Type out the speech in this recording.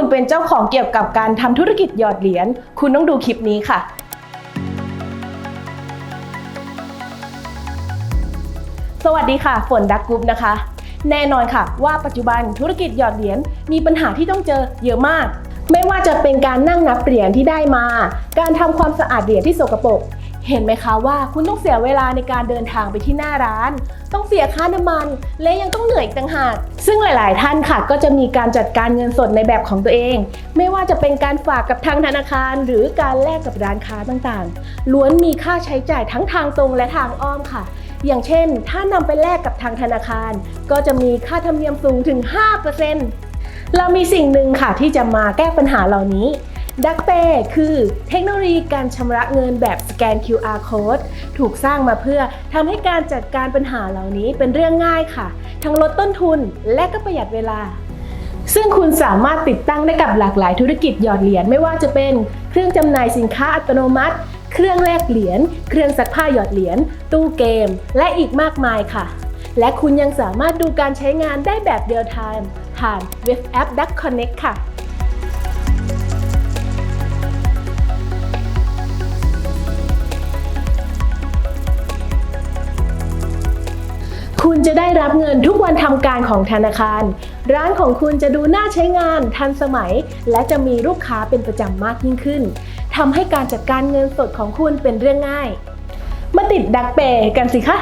คุณเป็นเจ้าของเกี่ยวกับการทำธุรกิจหยอดเหรียญ คุณต้องดูคลิปนี้ค่ะ สวัสดีค่ะ ฝนดักกรุ๊ปนะคะ แน่นอนค่ะ ว่าปัจจุบันธุรกิจหยอดเหรียญมีปัญหาที่ต้องเจอเยอะมาก ไม่ว่าจะเป็นการนั่งนับเหรียญที่ได้มา การทำความสะอาดเหรียญที่สกปรก เห็นไหมคะว่าคุณต้องเสียเวลาในการเดินทางไปที่หน้าร้าน ต้องเสียค่าน้ำมัน และยังต้องเหนื่อยอีกต่างหาก ซึ่งหลาย ๆ ท่านค่ะ ก็จะมีการจัดการเงินสดในแบบของตัวเอง ไม่ว่าจะเป็นการฝากกับทางธนาคาร หรือการแลกกับร้านค้าต่าง ๆ ล้วนมีค่าใช้จ่ายทั้งทางตรงและทางอ้อมค่ะ อย่างเช่น ถ้านำไปแลกกับทางธนาคาร ก็จะมีค่าธรรมเนียมสูงถึง 5%เรามีสิ่งหนึ่งค่ะที่จะมาแก้ปัญหาเหล่านี้ ดักเ a y คือเทคโนโลยีการชำระเงินแบบสแกน QR code ถูกสร้างมาเพื่อทำให้การจัดการปัญหาเหล่านี้เป็นเรื่องง่ายค่ะ ทั้งลดต้นทุนและก็ประหยัดเวลา ซึ่งคุณสามารถติดตั้งได้กับหลากหลายธุรกิจหยอดเหรียญไม่ว่าจะเป็นเครื่องจำหน่ายสินค้าอัตโนมัติ เครื่องแลกเหรียญเครื่องซักผ้าหยอดเหรียญตู้เกม และอีกมากมายค่ะ และคุณยังสามารถดูการใช้งานได้แบบเรียลไทม์ผ่านเว็บแอป Duck Connect ค่ะ คุณจะได้รับเงินทุกวันทำการของธนาคาร ร้านของคุณจะดูน่าใช้งาน ทันสมัย และจะมีลูกค้าเป็นประจำมากยิ่งขึ้นทำให้การจัดการเงินสดของคุณเป็นเรื่องง่าย มาติดดักเปย์กันสิคะ